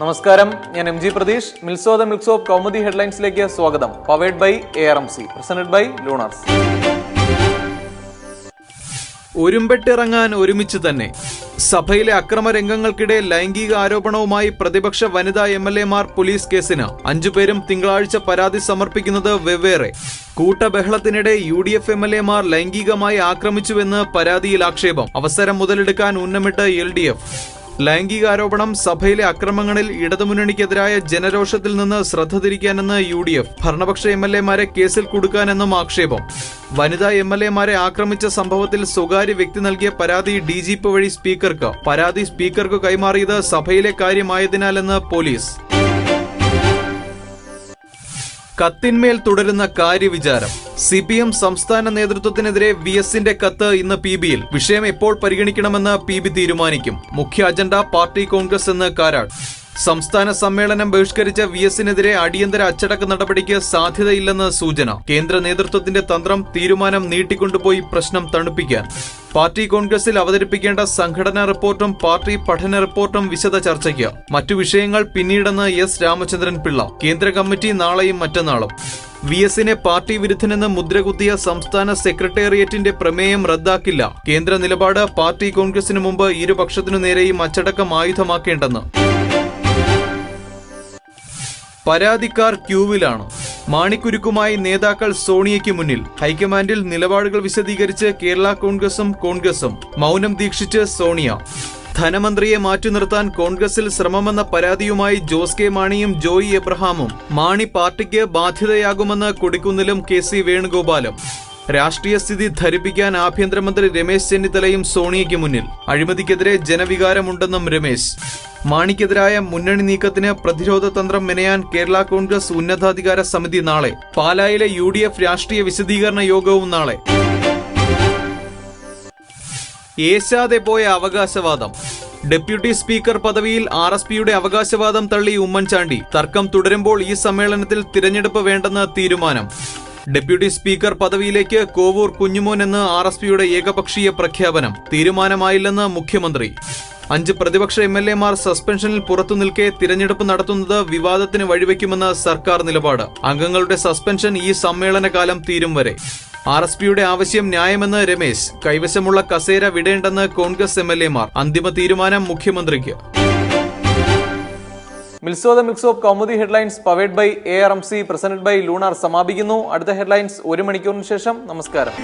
നമസ്കാരം. ഞാൻ M G Pratheesh. മിൽസോ ദ മിൽക്സ് ഓഫ് കൗമുദി ഹെഡ്ലൈൻസിലേക്ക് സ്വാഗതം. Powered by A R M C presented by Lunars ഒരുമ്പെട്ടിറങ്ങാൻ ഒരുമിച്ച് തന്നെ സഭയിലെ അക്രമരംഗങ്ങൾക്കിടെ ലൈംഗിക ആരോപണവുമായി പ്രതിപക്ഷ വനിതാ എം എൽ എമാർ പോലീസ് കേസിന് അഞ്ചുപേരും തിങ്കളാഴ്ച പരാതി സമർപ്പിക്കുന്നത് വെവ്വേറെ. കൂട്ടബഹളത്തിനിടെ U D F M L എമാർ ലൈംഗികമായി ആക്രമിച്ചുവെന്ന് പരാതിയിൽ ആക്ഷേപം. അവസരം മുതലെടുക്കാൻ ഉന്നമിട്ട് എൽ ഡി എഫ്. ലൈംഗികാരോപണം സഭയിലെ അക്രമങ്ങളിൽ ഇടതുമുന്നണിക്കെതിരായ ജനരോഷത്തിൽ നിന്ന് ശ്രദ്ധ തിരിക്കാനെന്ന് യു ഡി എഫ് ഭരണപക്ഷ എം എൽ എമാരെ കേസിൽ കൊടുക്കാനെന്നും ആക്ഷേപം. വനിതാ എം എൽ എമാരെ ആക്രമിച്ച സംഭവത്തിൽ സ്വകാര്യ വ്യക്തി നൽകിയ പരാതി ഡി ജി പി വഴി സ്പീക്കർക്ക്. പരാതി സ്പീക്കർക്ക് കൈമാറിയത് സഭയിലെ കാര്യമായതിനാലെന്ന് പോലീസ്. കത്തിന്മേൽ തുടരുന്ന കാര്യവിചാരം. സി പി എം സംസ്ഥാന നേതൃത്വത്തിനെതിരെ വി എസിന്റെ കത്ത് ഇന്ന് പി ബിയിൽ. വിഷയം എപ്പോൾ പരിഗണിക്കണമെന്ന് പി ബി തീരുമാനിക്കും. മുഖ്യ അജണ്ട പാർട്ടി കോൺഗ്രസ് എന്ന് കാരാട് സംസ്ഥാന സമ്മേളനം ബഹിഷ്കരിച്ച വി എസിനെതിരെ അടിയന്തര അച്ചടക്ക നടപടിക്ക് സാധ്യതയില്ലെന്ന് സൂചന. കേന്ദ്ര നേതൃത്വത്തിന്റെ തന്ത്രം തീരുമാനം നീട്ടിക്കൊണ്ടുപോയി പ്രശ്നം തണുപ്പിക്കാൻ. പാർട്ടി കോൺഗ്രസിൽ അവതരിപ്പിക്കേണ്ട സംഘടനാ റിപ്പോർട്ടും പാർട്ടി പഠന റിപ്പോർട്ടും വിശദ ചർച്ചയ്ക്ക്. മറ്റു വിഷയങ്ങൾ പിന്നീടെന്ന് എസ് രാമചന്ദ്രൻ പിള്ള. കേന്ദ്ര കമ്മിറ്റി നാളെയും മറ്റന്നാളും. വി എസിനെ പാർട്ടി വിരുദ്ധനെന്ന് മുദ്രകുത്തിയ സംസ്ഥാന സെക്രട്ടേറിയറ്റിന്റെ പ്രമേയം റദ്ദാക്കില്ല. കേന്ദ്ര നിലപാട് പാർട്ടി കോൺഗ്രസിന് മുമ്പ് ഇരുപക്ഷത്തിനു നേരെയും അച്ചടക്കം ആയുധമാക്കേണ്ടെന്ന്. പരാതിക്കാർ ക്യൂവിലാണ്. മാണിക്കുരുക്കുമായി നേതാക്കൾ സോണിയയ്ക്ക് മുന്നിൽ. ഹൈക്കമാൻഡിൽ നിലപാടുകൾ വിശദീകരിച്ച് കേരള കോൺഗ്രസും കോൺഗ്രസും മൗനം ദീക്ഷിച്ച് സോണിയ. ധനമന്ത്രിയെ മാറ്റി നിർത്താൻ കോൺഗ്രസിൽ ശ്രമമെന്ന പരാതിയുമായി ജോസ് കെ മാണിയും ജോയി എബ്രഹാമും. മാണി പാർട്ടിക്ക് ബാധ്യതയാകുമെന്ന് കൊടിക്കുന്നിലും കെ സി വേണുഗോപാലും. രാഷ്ട്രീയ സ്ഥിതി ധരിപ്പിക്കാൻ ആഭ്യന്തരമന്ത്രി രമേശ് ചെന്നിത്തലയും സോണിയയ്ക്ക് മുന്നിൽ. അഴിമതിക്കെതിരെ ജനവികാരമുണ്ടെന്നും രമേശ്. മാണിക്കെതിരായ മുന്നണി നീക്കത്തിന് പ്രതിരോധ തന്ത്രം മെനയാൻ കേരള കോൺഗ്രസ് ഉന്നതാധികാര സമിതി നാളെ. പാലായിലെ യു ഡി എഫ് രാഷ്ട്രീയ വിശദീകരണ യോഗവും നാളെ. ഏശാതെ പോയ അവകാശവാദം. ഡെപ്യൂട്ടി സ്പീക്കർ പദവിയിൽ ആർ എസ് പിയുടെ അവകാശവാദം തള്ളി ഉമ്മൻചാണ്ടി. തർക്കം തുടരുമ്പോൾ ഈ സമ്മേളനത്തിൽ തിരഞ്ഞെടുപ്പ് വേണ്ടെന്ന് തീരുമാനം. ഡെപ്യൂട്ടി സ്പീക്കർ പദവിയിലേക്ക് കോവൂർ കുഞ്ഞുമോൻ എന്ന് ആർ എസ് പിയുടെ ഏകപക്ഷീയ പ്രഖ്യാപനം. തീരുമാനമായില്ലെന്ന് മുഖ്യമന്ത്രി. അഞ്ച് പ്രതിപക്ഷ എം എൽ എമാർ സസ്പെൻഷനിൽ പുറത്തു നിൽക്കെ തിരഞ്ഞെടുപ്പ് നടത്തുന്നത് വിവാദത്തിന് വഴിവെക്കുമെന്ന് സർക്കാർ നിലപാട്. അംഗങ്ങളുടെ സസ്പെൻഷൻ ഈ സമ്മേളനകാലം തീരും വരെ. ആർ എസ് പിയുടെ ആവശ്യം ന്യായമെന്ന് രമേശ്. കൈവശമുള്ള കസേര വിടേണ്ടെന്ന് കോൺഗ്രസ് എം എൽ എമാർ അന്തിമ തീരുമാനം മുഖ്യമന്ത്രിക്ക്. മിൽസോ the mix of Kaumudi headlines powered by A R M C presented by Lunar സമാപിക്കുന്നു. അടുത്ത ഹെഡ്ലൈൻസ് ഒരു മണിക്കൂറിന് ശേഷം. നമസ്കാരം.